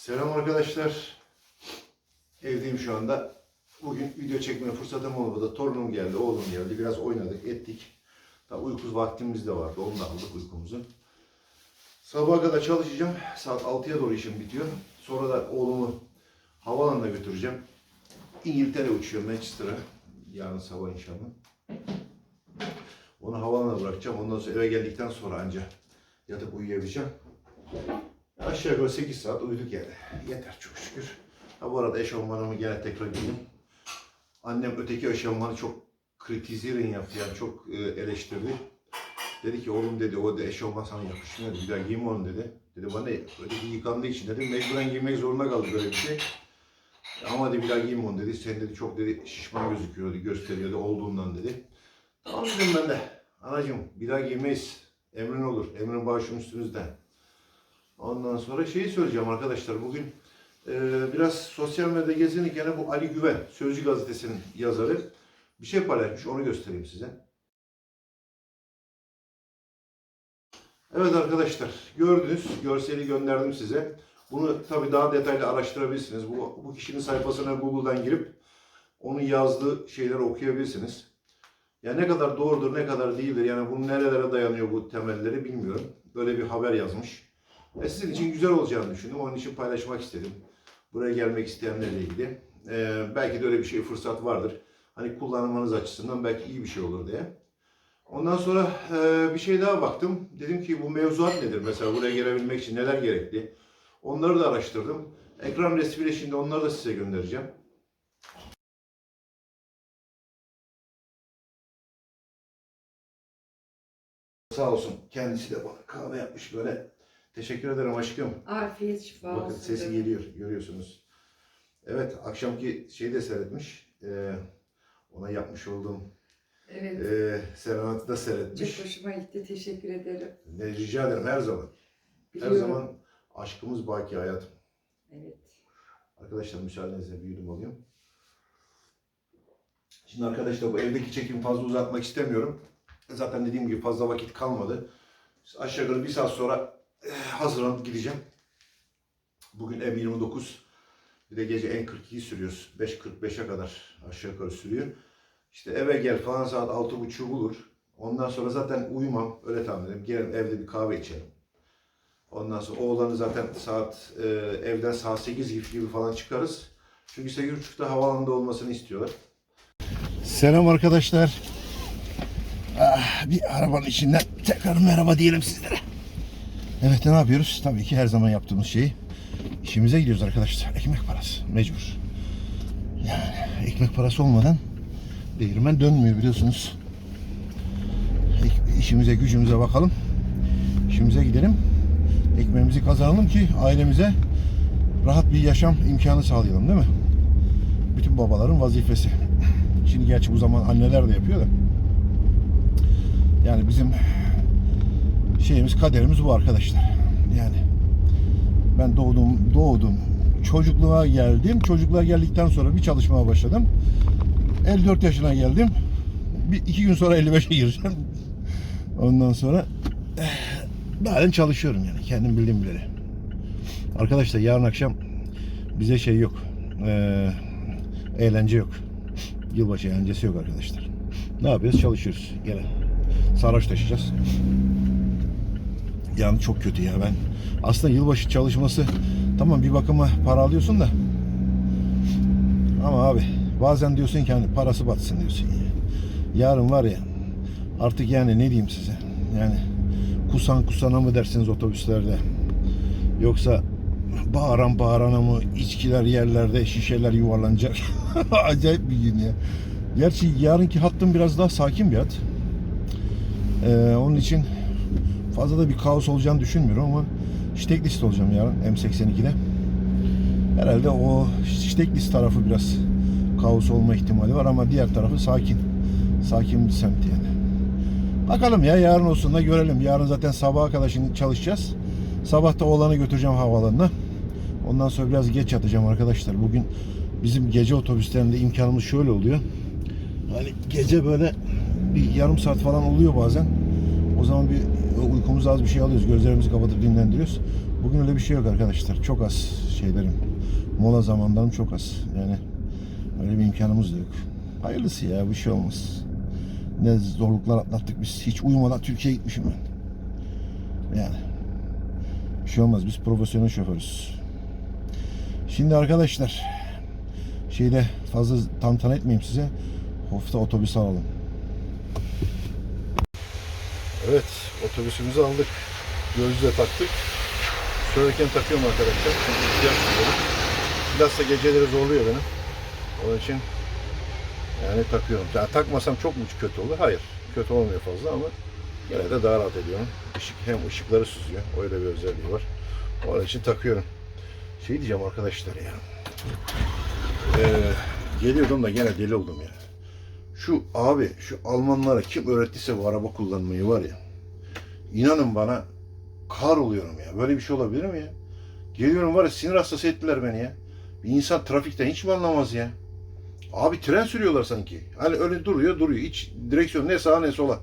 Selam arkadaşlar. Evdeyim şu anda. Bugün video çekmeye fırsatım olmadı. Torunum geldi, oğlum geldi. Biraz oynadık, ettik. Daha uykusuz vaktimiz de vardı. Onu da aldık uykumuzu. Sabaha kadar çalışacağım. Saat 6'ya doğru işim bitiyor. Sonra da oğlumu havalanına götüreceğim. İngiltere uçuyor Manchester'a. Yarın sabah inşallah. Onu havalanına bırakacağım. Ondan sonra eve geldikten sonra anca yatıp uyuyabileceğim. Aşağı yukarı 8 saat uyuduk yani. Yeter çok şükür. Ha bu arada eşofmanımı gene tekrar giydim. Annem öteki eşofmanı çok kritizerin yaptı yani çok e, eleştirdi. Dedi ki oğlum dedi o da eşofman sana yakışmıyor bir daha giyme onu dedi. Dedi bana öteki yıkandığı için dedim mecburen giymek zorunda kaldı böyle bir şey. Ama dedi bir daha giyme onu dedi. Sen dedi çok dedi şişman gözüküyordu gösteriyordu olduğundan dedi. Tamam dedim ben de. Anacığım bir daha giymeyiz. Emrin olur. Emrin başım üstünüzde. Ondan sonra şeyi söyleyeceğim arkadaşlar. Bugün e, biraz sosyal medyada gezinirken bu Ali Güven, Sözcü Gazetesi'nin yazarı bir şey paylaşmış. Onu göstereyim size. Evet arkadaşlar gördünüz. Görseli gönderdim size. Bunu tabii daha detaylı araştırabilirsiniz. Bu, bu kişinin sayfasına Google'dan girip onun yazdığı şeyleri okuyabilirsiniz. Ya ne kadar doğrudur, ne kadar değildir. Yani bunun nerelere dayanıyor bu temelleri bilmiyorum. Böyle bir haber yazmış. Ve sizin için güzel olacağını düşündüm. Onun için paylaşmak istedim. Buraya gelmek isteyenlerle ilgili. Ee, belki de öyle bir şey fırsat vardır. Hani kullanmanız açısından belki iyi bir şey olur diye. Ondan sonra e, bir şey daha baktım. Dedim ki bu mevzuat nedir? Mesela buraya gelebilmek için neler gerekli? Onları da araştırdım. Ekran resmiyle şimdi onları da size göndereceğim. Sağ olsun. Kendisi de bana kahve yapmış böyle. Teşekkür ederim aşkım. Afiyet şifa Bakın olsun. sesi canım. geliyor. Görüyorsunuz. Evet akşamki şeyi de seyretmiş. Ee, ona yapmış olduğum Evet. e, serenatı da seyretmiş. Çok hoşuma gitti. Teşekkür ederim. Ne rica ederim her zaman. Her Biliyorum. zaman aşkımız baki hayatım. Evet. Arkadaşlar müsaadenizle bir yudum alayım. Şimdi arkadaşlar bu evdeki çekimi fazla uzatmak istemiyorum. Zaten dediğim gibi fazla vakit kalmadı. Aşağı yukarı bir saat sonra hazırlanıp gideceğim. Bugün M29. Bir de gece N42 sürüyoruz. 5.45'e kadar aşağı yukarı sürüyor. İşte eve gel falan saat 6.30 bulur. Ondan sonra zaten uyumam. Öyle tahmin ederim. Gelelim evde bir kahve içelim. Ondan sonra oğlanı zaten saat e, evden saat 8 gibi, gibi falan çıkarız. Çünkü 8.30'da havaalanında olmasını istiyorlar. Selam arkadaşlar. Ah, bir arabanın içinden tekrar merhaba diyelim sizlere. Evet ne yapıyoruz? Tabii ki her zaman yaptığımız şeyi. İşimize gidiyoruz arkadaşlar. Ekmek parası. Mecbur. Yani ekmek parası olmadan değirmen dönmüyor biliyorsunuz. İşimize gücümüze bakalım. İşimize gidelim. Ekmeğimizi kazanalım ki ailemize rahat bir yaşam imkanı sağlayalım değil mi? Bütün babaların vazifesi. Şimdi gerçi bu zaman anneler de yapıyor da. Yani bizim şeyimiz kaderimiz bu arkadaşlar. Yani ben doğdum doğdum çocukluğa geldim. Çocukluğa geldikten sonra bir çalışmaya başladım. 54 yaşına geldim. Bir, iki gün sonra 55'e gireceğim. Ondan sonra eh, halen çalışıyorum yani kendim bildiğim bileli. Arkadaşlar yarın akşam bize şey yok. Eee eğlence yok. Yılbaşı eğlencesi yok arkadaşlar. Ne yapıyoruz? Çalışıyoruz. Gene sarhoş taşıyacağız. Yani çok kötü ya. Ben. Aslında yılbaşı çalışması tamam bir bakıma para alıyorsun da. Ama abi bazen diyorsun ki hani parası batsın diyorsun. Yarın var ya artık yani ne diyeyim size? Yani kusan kusana mı dersiniz otobüslerde? Yoksa bağıran bağırana mı içkiler yerlerde şişeler yuvarlanacak? Acayip bir gün ya. Gerçi yarınki hattım biraz daha sakin bir hat Ee, onun için fazla da bir kaos olacağını düşünmüyorum ama Steglist olacağım yarın M82'de herhalde o Steglist tarafı biraz kaos olma ihtimali var ama diğer tarafı sakin sakin bir semt yani Bakalım ya yarın olsun da görelim. Yarın zaten sabaha kadar şimdi çalışacağız. Sabah da oğlanı götüreceğim havaalanına. Ondan sonra biraz geç yatacağım arkadaşlar. Bugün bizim gece otobüslerinde imkanımız şöyle oluyor. Hani gece böyle bir yarım saat falan oluyor bazen. O zaman bir uykumuzu az bir şey alıyoruz. Gözlerimizi kapatıp dinlendiriyoruz. Bugün öyle bir şey yok arkadaşlar. Çok az şeylerim. Mola zamanlarım çok az. Yani öyle bir imkanımız da yok. Hayırlısı ya bir şey olmaz. Ne zorluklar atlattık biz. Hiç uyumadan Türkiye'ye gitmişim ben. Yani. Bir şey olmaz. Biz profesyonel şoförüz. Şimdi arkadaşlar şeyde fazla tantana etmeyeyim size. Hofta otobüs alalım. Evet, otobüsümüzü aldık. Gözlüğe taktık. Söylerken takıyorum arkadaşlar. Çünkü ihtiyaç duyuyorum. Biraz da geceleri zorluyor beni. Onun için yani takıyorum. Yani takmasam çok mu kötü olur? Hayır. Kötü olmuyor fazla ama yine de daha rahat ediyorum. Işık, hem ışıkları süzüyor. Öyle bir özelliği var. Onun için takıyorum. Şey diyeceğim arkadaşlar ya. Ee, geliyordum da gene deli oldum ya. Şu abi, şu Almanlara kim öğrettiyse bu araba kullanmayı var ya. İnanın bana kar oluyorum ya. Böyle bir şey olabilir mi ya? Geliyorum var ya sinir hastası ettiler beni ya. Bir insan trafikten hiç mi anlamaz ya? Abi tren sürüyorlar sanki. Hani öyle duruyor duruyor. Hiç direksiyon ne sağa ne sola.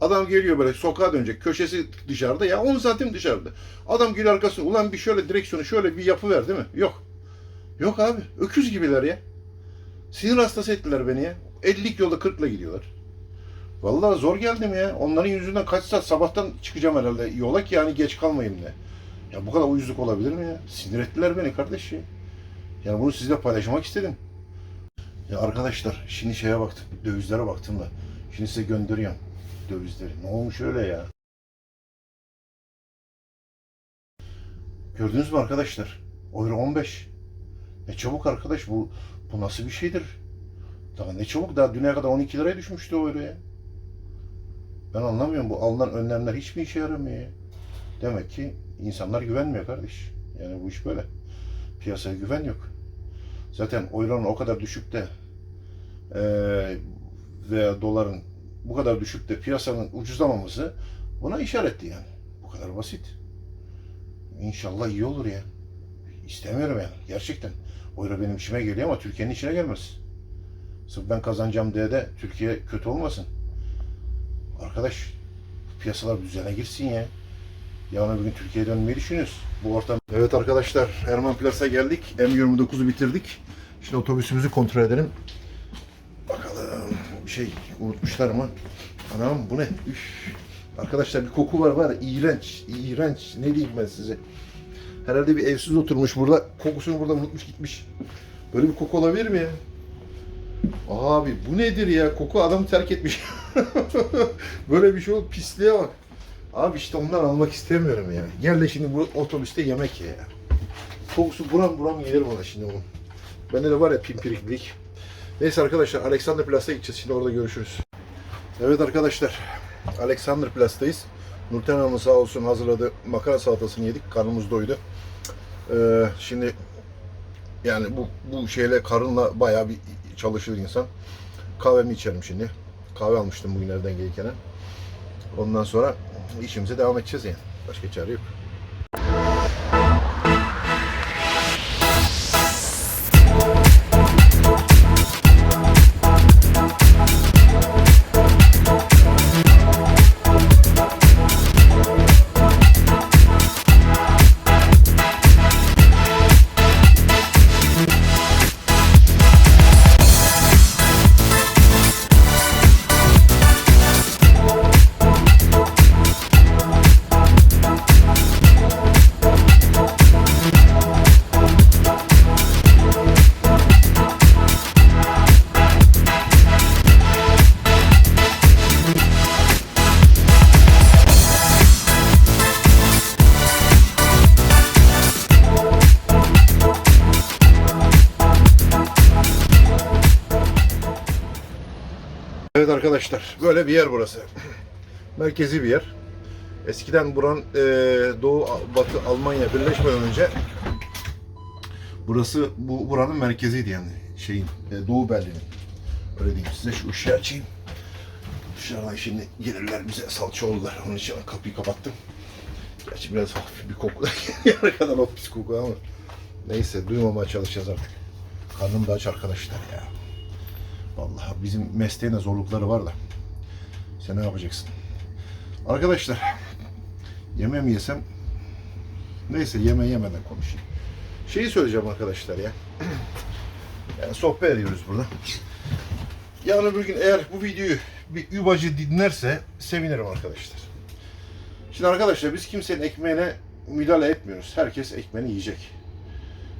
Adam geliyor böyle sokağa dönecek. Köşesi dışarıda ya 10 santim dışarıda. Adam geliyor arkasına. Ulan bir şöyle direksiyonu şöyle bir yapı ver değil mi? Yok. Yok abi. Öküz gibiler ya. Sinir hastası ettiler beni ya. 50'lik yolda 40'la gidiyorlar. Vallahi zor geldim ya. Onların yüzünden kaç saat sabahtan çıkacağım herhalde yola ki yani geç kalmayayım diye. Ya bu kadar uyuzluk olabilir mi ya? Sinir ettiler beni kardeş ya. Yani bunu sizle paylaşmak istedim. Ya arkadaşlar şimdi şeye baktım. Dövizlere baktım da. Şimdi size gönderiyorum dövizleri. Ne olmuş öyle ya? Gördünüz mü arkadaşlar? Euro 15. Ne çabuk arkadaş bu bu nasıl bir şeydir? Daha ne çabuk daha düne kadar 12 liraya düşmüştü o euro ya. Ben anlamıyorum bu alınan önlemler hiç mi işe yaramıyor ya? Demek ki insanlar güvenmiyor kardeş. Yani bu iş böyle. Piyasaya güven yok. Zaten euronun o kadar düşükte eee veya doların bu kadar düşükte piyasanın ucuzlamaması buna işaretti yani. Bu kadar basit. İnşallah iyi olur ya. İstemiyorum yani gerçekten. Euro benim işime geliyor ama Türkiye'nin işine gelmez. Sırf ben kazanacağım diye de Türkiye kötü olmasın. Arkadaş piyasalar düzene girsin ya. Yarın bir gün Türkiye'ye dönmeyi düşünüyoruz. Bu ortam. Evet arkadaşlar Erman Plas'a geldik. M29'u bitirdik. Şimdi otobüsümüzü kontrol edelim. Bakalım şey unutmuşlar mı? Anam bu ne? Üf. Arkadaşlar bir koku var var. İğrenç. iğrenç. Ne diyeyim ben size? Herhalde bir evsiz oturmuş burada. Kokusunu burada unutmuş gitmiş. Böyle bir koku olabilir mi ya? Abi bu nedir ya? Koku adamı terk etmiş. Böyle bir şey ol pisliğe bak. Abi işte ondan almak istemiyorum ya. Gel de şimdi bu otobüste yemek ye. Kokusu buram buram gelir bana şimdi onun. Bende de var ya pimpiriklik. Neyse arkadaşlar Alexander Plas'a gideceğiz. Şimdi orada görüşürüz. Evet arkadaşlar. Alexander Plas'tayız. Nurten Hanım sağ olsun hazırladı. Makara salatasını yedik. Karnımız doydu. Ee, şimdi yani bu bu şeyle karınla bayağı bir çalışır insan. Kahvemi içerim şimdi. Kahve almıştım bugün evden gelirken. Ondan sonra işimize devam edeceğiz yani. Başka çare yok. Arkadaşlar böyle bir yer burası. Merkezi bir yer. Eskiden buranın e, Doğu Batı Almanya birleşmeden önce burası bu buranın merkeziydi yani şeyin e, Doğu Berlin'in. Öyle diyeyim size şu ışığı açayım. Dışarıdan şimdi gelirler bize salça. Onun için kapıyı kapattım. Gerçi biraz hafif bir koku o pis koku ama. Neyse duymamaya çalışacağız artık. Karnım da aç arkadaşlar ya. Vallahi bizim mesleğin de zorlukları var da. Sen ne yapacaksın? Arkadaşlar yemeğimi yesem Neyse yeme yemeden konuşayım. Şeyi söyleyeceğim arkadaşlar ya. Yani sohbet ediyoruz burada. Yarın öbür gün eğer bu videoyu bir yubacı dinlerse sevinirim arkadaşlar. Şimdi arkadaşlar biz kimsenin ekmeğine müdahale etmiyoruz. Herkes ekmeğini yiyecek.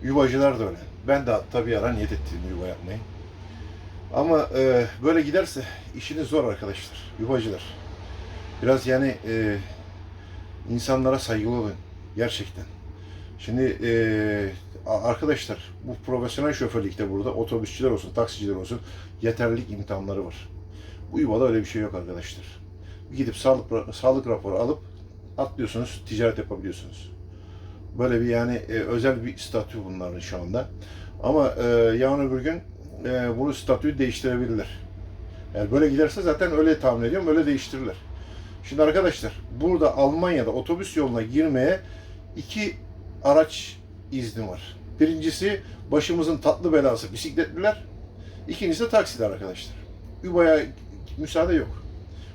Yuvacılar da öyle. Ben de hatta bir ara niyet ettim yuva yapmayı. Ama e, böyle giderse işiniz zor arkadaşlar. Yuvacılar. Biraz yani e, insanlara saygılı olun. Gerçekten. Şimdi e, arkadaşlar bu profesyonel şoförlükte burada otobüsçüler olsun, taksiciler olsun yeterlilik imtihanları var. Bu yuvada öyle bir şey yok arkadaşlar. Gidip sağlık sağlık raporu alıp atlıyorsunuz, ticaret yapabiliyorsunuz. Böyle bir yani e, özel bir statü bunların şu anda. Ama e, yarın öbür gün e, bunu statüyü değiştirebilirler. Eğer böyle giderse zaten öyle tahmin ediyorum, öyle değiştirirler. Şimdi arkadaşlar burada Almanya'da otobüs yoluna girmeye iki araç izni var. Birincisi başımızın tatlı belası bisikletliler. İkincisi de taksiler arkadaşlar. Uba'ya müsaade yok.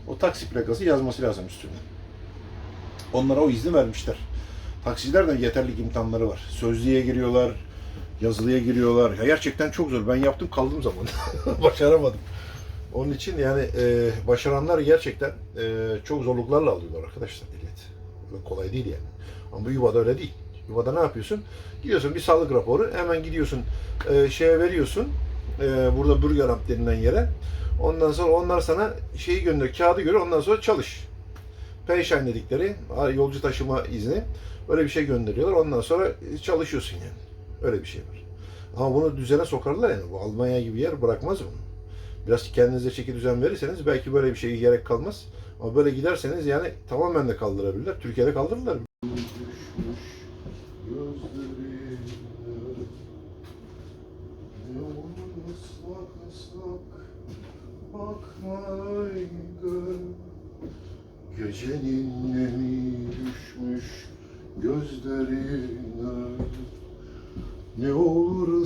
O taksi plakası yazması lazım üstüne. Onlara o izni vermişler. Taksicilerden yeterlik imtihanları var. Sözlüğe giriyorlar, yazılıya giriyorlar. Ya gerçekten çok zor. Ben yaptım kaldım zaman. Başaramadım. Onun için yani e, başaranlar gerçekten e, çok zorluklarla alıyorlar arkadaşlar ehliyet. Öyle kolay değil yani. Ama bu yuvada öyle değil. Yuvada ne yapıyorsun? Gidiyorsun bir sağlık raporu, hemen gidiyorsun e, şeye veriyorsun. E, burada Burgerant denilen yere. Ondan sonra onlar sana şeyi gönder, kağıdı göre ondan sonra çalış. Peyşan dedikleri yolcu taşıma izni. Öyle bir şey gönderiyorlar. Ondan sonra çalışıyorsun yani. Öyle bir şey var. Ama bunu düzene sokarlar yani. Bu Almanya gibi yer bırakmaz bunu. Biraz kendinize çeki düzen verirseniz belki böyle bir şeye gerek kalmaz. Ama böyle giderseniz yani tamamen de kaldırabilirler. Türkiye'de kaldırırlar nemi düşmüş gözlerine Ne olur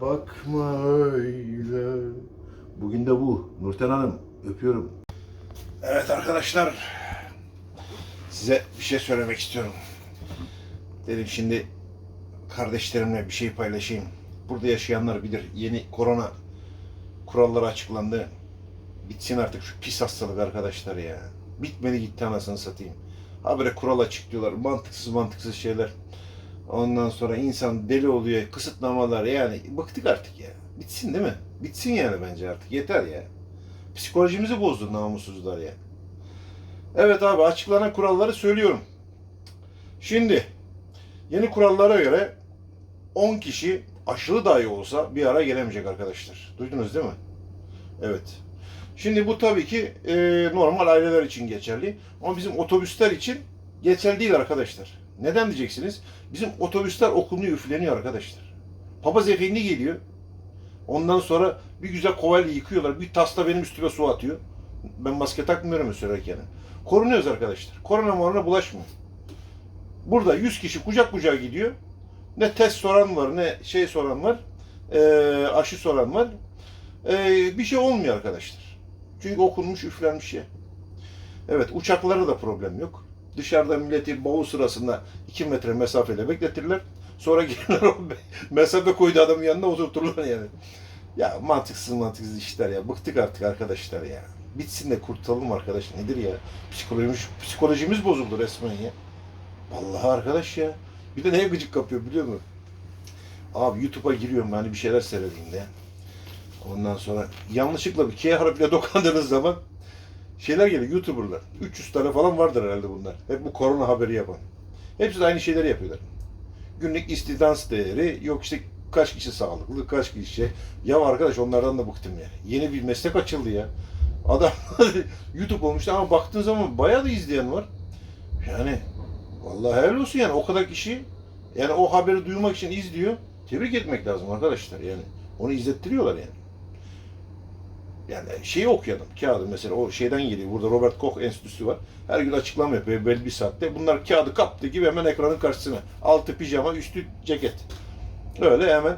bakma öyle Bugün de bu Nurten Hanım öpüyorum. Evet arkadaşlar size bir şey söylemek istiyorum. Dedim şimdi kardeşlerimle bir şey paylaşayım. Burada yaşayanlar bilir. Yeni korona kuralları açıklandı. Bitsin artık şu pis hastalık arkadaşlar ya. Bitmedi gitti anasını satayım. Habire kural açıklıyorlar. Mantıksız mantıksız şeyler. Ondan sonra insan deli oluyor. Kısıtlamalar yani. Bıktık artık ya. Bitsin değil mi? Bitsin yani bence artık. Yeter ya. Psikolojimizi bozdu namussuzlar ya. Evet abi açıklanan kuralları söylüyorum. Şimdi yeni kurallara göre 10 kişi aşılı dahi olsa bir ara gelemeyecek arkadaşlar. Duydunuz değil mi? Evet. Şimdi bu tabii ki e, normal aileler için geçerli. Ama bizim otobüsler için geçerli değil arkadaşlar. Neden diyeceksiniz? Bizim otobüsler okunuyor, üfleniyor arkadaşlar. Papaz efendi geliyor. Ondan sonra bir güzel kovayla yıkıyorlar. Bir tasla benim üstüme su atıyor. Ben maske takmıyorum sürerken. Korunuyoruz arkadaşlar. Korona morona bulaşmıyor. Burada 100 kişi kucak kucağa gidiyor. Ne test soran var, ne şey soran var. eee, aşı soran var. Eee, bir şey olmuyor arkadaşlar. Çünkü okunmuş, üflenmiş ya. Evet, uçaklarda da problem yok. Dışarıda milleti bavul sırasında 2 metre mesafeyle bekletirler. Sonra gelirler o mesafe koydu adamın yanına oturturlar yani. Ya mantıksız mantıksız işler ya. Bıktık artık arkadaşlar ya. Bitsin de kurtulalım arkadaş. Nedir ya? Psikolojimiz, psikolojimiz bozuldu resmen ya. Vallahi arkadaş ya. Bir de neye gıcık kapıyor biliyor musun? Abi YouTube'a giriyorum hani bir şeyler seyredeyim de. Ondan sonra yanlışlıkla bir K harfiyle dokandığınız zaman şeyler geliyor YouTuber'lar. 300 tane falan vardır herhalde bunlar. Hep bu korona haberi yapan. Hepsi de aynı şeyleri yapıyorlar. Günlük istihdans değeri, yok işte kaç kişi sağlıklı, kaç kişi şey. Ya arkadaş onlardan da bıktım yani. Yeni bir meslek açıldı ya. Adam YouTube olmuş ama baktığın zaman bayağı da izleyen var. Yani vallahi helal olsun yani o kadar kişi Yani o haberi duymak için izliyor. Tebrik etmek lazım arkadaşlar yani. Onu izlettiriyorlar yani. Yani şeyi okuyalım kağıdı mesela o şeyden geliyor. Burada Robert Koch Enstitüsü var. Her gün açıklama yapıyor belli bir saatte. Bunlar kağıdı kaptı gibi hemen ekranın karşısına. Altı pijama, üstü ceket. Öyle hemen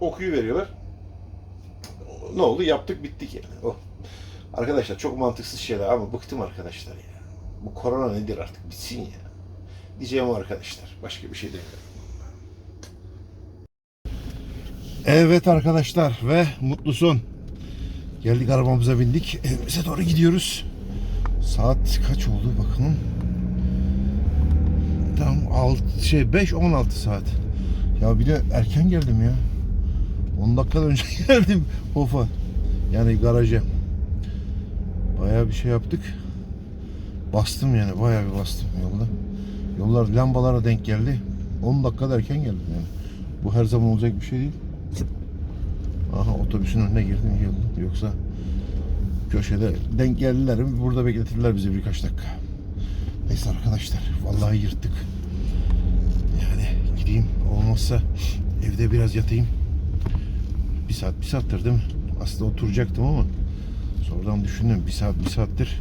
okuyu veriyorlar. Ne oldu? Yaptık bittik yani. Oh. Arkadaşlar çok mantıksız şeyler ama bıktım arkadaşlar ya. Bu korona nedir artık bitsin ya. Diyeceğim arkadaşlar. Başka bir şey demiyorum. Evet arkadaşlar ve mutlu son. Geldik arabamıza bindik. Evimize doğru gidiyoruz. Saat kaç oldu bakalım. Tam 6 şey 5 16 saat. Ya bir de erken geldim ya. 10 dakika önce geldim Hofa. Yani garaja. Bayağı bir şey yaptık. Bastım yani bayağı bir bastım yolda. Yollar lambalara denk geldi. 10 dakika erken geldim yani. Bu her zaman olacak bir şey değil. Aha otobüsün önüne girdim iyi. Yoksa köşede denk geldiler mi burada bekletirler bizi birkaç dakika. Neyse arkadaşlar vallahi yırttık. Yani gideyim olmazsa evde biraz yatayım. Bir saat bir saattir değil mi? Aslında oturacaktım ama sonradan düşündüm bir saat bir saattir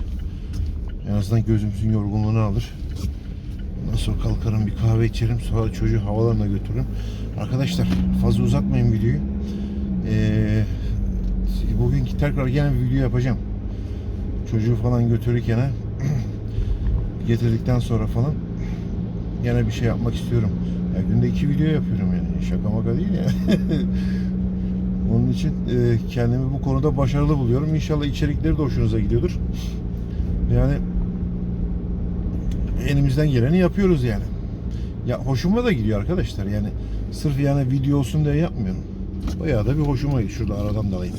en azından gözümüzün yorgunluğunu alır. Ondan sonra kalkarım bir kahve içerim sonra çocuğu havalarına götürürüm. Arkadaşlar fazla uzatmayın videoyu. Ee, bugün tekrar gene bir video yapacağım. Çocuğu falan götürürken getirdikten sonra falan gene bir şey yapmak istiyorum. Ya günde iki video yapıyorum yani. Şaka maka değil ya. Onun için e, kendimi bu konuda başarılı buluyorum. İnşallah içerikleri de hoşunuza gidiyordur. Yani elimizden geleni yapıyoruz yani. Ya hoşuma da gidiyor arkadaşlar. Yani sırf yani video olsun diye yapmıyorum. Bayağı da bir hoşuma gidiyor. Şurada aradan da alayım.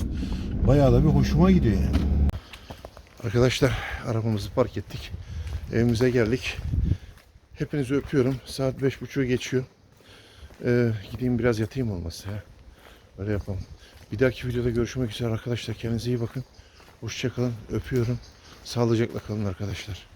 Bayağı da bir hoşuma gidiyor yani. Arkadaşlar arabamızı park ettik. Evimize geldik. Hepinizi öpüyorum. Saat beş buçuğu geçiyor. Ee, gideyim biraz yatayım olmazsa ya. Öyle yapalım. Bir dahaki videoda görüşmek üzere arkadaşlar. Kendinize iyi bakın. Hoşçakalın. Öpüyorum. Sağlıcakla kalın arkadaşlar.